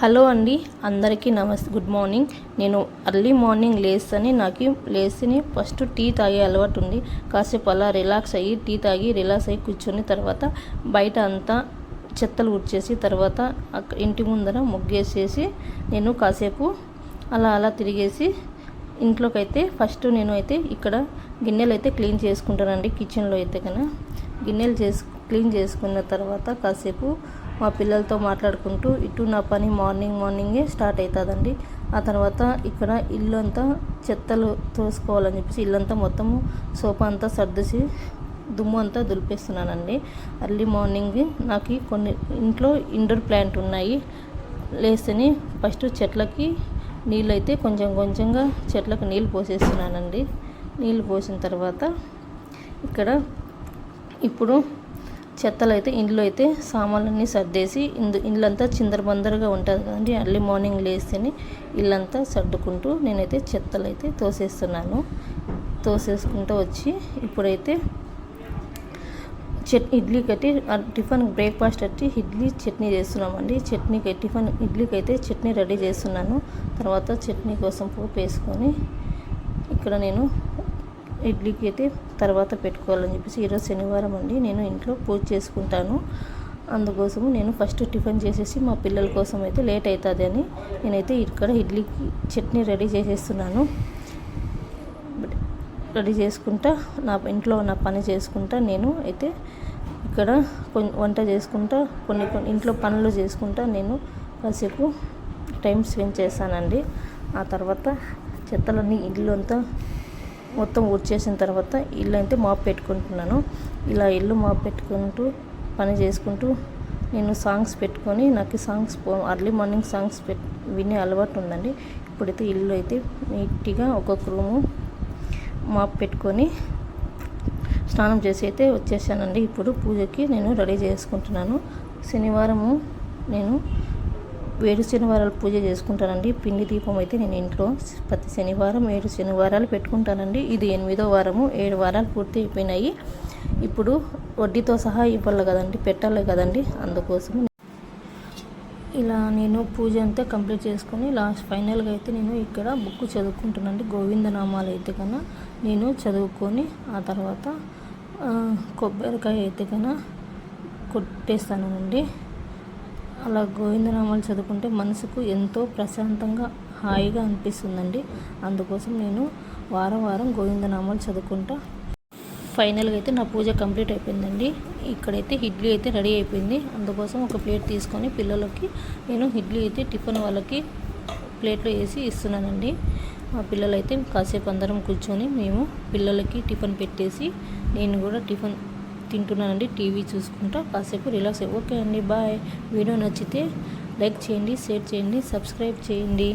Hello అండి అందరికీ నమస్తే గుడ్ మార్నింగ్. నేను అర్లీ మార్నింగ్ లేస్తని నాకు లేస్తని ఫస్ట్ టీ తాగే అలవాటు ఉంది. కాసేపు అలా రిలాక్స్ అయ్యి టీ తాగి రిలాక్స్ అయ్యి కూర్చొని తర్వాత బయట అంతా చెత్తలు ఉడిచేసి తర్వాత ఇంటి ముందర ముగ్గేసేసి నేను కాసేపు అలా అలా తిరిగేసి ఇంట్లోకి అయితే ఫస్ట్ నేను అయితే ఇక్కడ గిన్నెలు అయితే క్లీన్ చేసుకుంటానండి కిచెన్లో అయితే కన్నా గిన్నెలు చేసు క్లీన్ చేసుకున్న తర్వాత కాసేపు మా పిల్లలతో మాట్లాడుకుంటూ ఇటు నా పని మార్నింగ్ మార్నింగే స్టార్ట్ అవుతుందండి ఆ తర్వాత ఇక్కడ ఇల్లు అంతా చెత్తలు తోసుకోవాలని చెప్పేసి ఇల్లంతా మొత్తము సోఫా అంతా సర్దిసి దుమ్ము అంతా దులిపేస్తున్నానండి. అర్లీ మార్నింగ్ నాకు కొన్ని ఇంట్లో ఇండోర్ ప్లాంట్ ఉన్నాయి. లేస్తని ఫస్ట్ చెట్లకి నీళ్ళు అయితే కొంచెం కొంచెంగా చెట్లకు నీళ్ళు పోసేస్తున్నానండి. నీళ్ళు పోసిన తర్వాత ఇక్కడ ఇప్పుడు చెత్తలు అయితే ఇంట్లో అయితే సామాన్లన్నీ సర్దేసి ఇందు ఇల్లంతా చిందరబందరగా ఉంటుంది కదండి. అర్లీ మార్నింగ్ లేస్తేనే ఇల్లంతా సర్దుకుంటూ నేనైతే చెత్తలు అయితే తోసేస్తున్నాను. తోసేసుకుంటూ వచ్చి ఇప్పుడైతే చట్ ఇడ్లీ కట్టి టిఫిన్ బ్రేక్ఫాస్ట్ వచ్చి ఇడ్లీ చట్నీ చేస్తున్నామండి. చట్నీకి టిఫిన్ ఇడ్లీకి అయితే చట్నీ రెడీ చేస్తున్నాను. తర్వాత చట్నీ కోసం పోపు వేసుకొని ఇక్కడ నేను ఇడ్లీకి అయితే తర్వాత పెట్టుకోవాలని చెప్పేసి ఈరోజు శనివారం అండి. నేను ఇంట్లో పూజ చేసుకుంటాను. అందుకోసం నేను ఫస్ట్ టిఫిన్ చేసేసి మా పిల్లల కోసం అయితే లేట్ అవుతుంది అని నేనైతే ఇక్కడ ఇడ్లీకి చట్నీ రెడీ చేసేస్తున్నాను. రెడీ చేసుకుంటా నా ఇంట్లో నా పని చేసుకుంటా నేను అయితే ఇక్కడ కొన్ని వంట చేసుకుంటా కొన్ని కొన్ని ఇంట్లో పనులు చేసుకుంటా నేను కాసేపు టైం స్పెండ్ చేశానండి ఆ తర్వాత చెత్తలన్నీ ఇల్లు అంతా మొత్తం ఊడ్చేసిన తర్వాత ఇల్లు అయితే మాప్ పెట్టుకుంటున్నాను. ఇలా ఇల్లు మాప్ పెట్టుకుంటూ పని చేసుకుంటూ నేను సాంగ్స్ పెట్టుకొని నాకు సాంగ్స్ అర్లీ మార్నింగ్ సాంగ్స్ పెట్ వినే అలవాటు ఉందండి. ఇప్పుడైతే ఇల్లు అయితే నీట్గా ఒక్కొక్క రూము మాప్ పెట్టుకొని స్నానం చేసి అయితే వచ్చేసానండి. ఇప్పుడు పూజకి నేను రెడీ చేసుకుంటున్నాను. శనివారము నేను ఏడు శనివారాలు పూజ చేసుకుంటానండి. పిండి దీపం అయితే నేను ఇంట్లో ప్రతి శనివారం ఏడు శనివారాలు పెట్టుకుంటానండి. ఇది ఎనిమిదో వారము ఏడు వారాలు పూర్తి అయిపోయినాయి. ఇప్పుడు వడ్డీతో సహా ఇవ్వాలి కదండి పెట్టాలి కదండి. అందుకోసం ఇలా నేను పూజ అంతా కంప్లీట్ చేసుకుని లాస్ట్ ఫైనల్గా అయితే నేను ఇక్కడ బుక్ చదువుకుంటానండి గోవిందనామాలు అయితే కన్నా నేను చదువుకొని ఆ తర్వాత కొబ్బరికాయ అయితే కన్నా కొట్టేస్తానండి. అలా గోవిందనామాలు చదువుకుంటే మనసుకు ఎంతో ప్రశాంతంగా హాయిగా అనిపిస్తుందండి. అందుకోసం నేను వారం వారం గోవిందనామాలు చదువుకుంటా. ఫైనల్గా అయితే నా పూజ కంప్లీట్ అయిపోయిందండి. ఇక్కడైతే ఇడ్లీ అయితే రెడీ అయిపోయింది. అందుకోసం ఒక ప్లేట్ తీసుకొని పిల్లలకి నేను ఇడ్లీ అయితే టిఫిన్ వాళ్ళకి ప్లేట్లో వేసి ఇస్తున్నానండి. మా పిల్లలైతే కాసేపు అందరం కూర్చొని మేము పిల్లలకి టిఫిన్ పెట్టేసి నేను కూడా టిఫిన్ తింటున్నానండి టీవీ చూసుకుంటా. కాసేపు రిలాక్స్ ఓకే అండి బాయ్. వీడియో నచ్చితే లైక్ చేయండి షేర్ చేయండి సబ్స్క్రైబ్ చేయండి.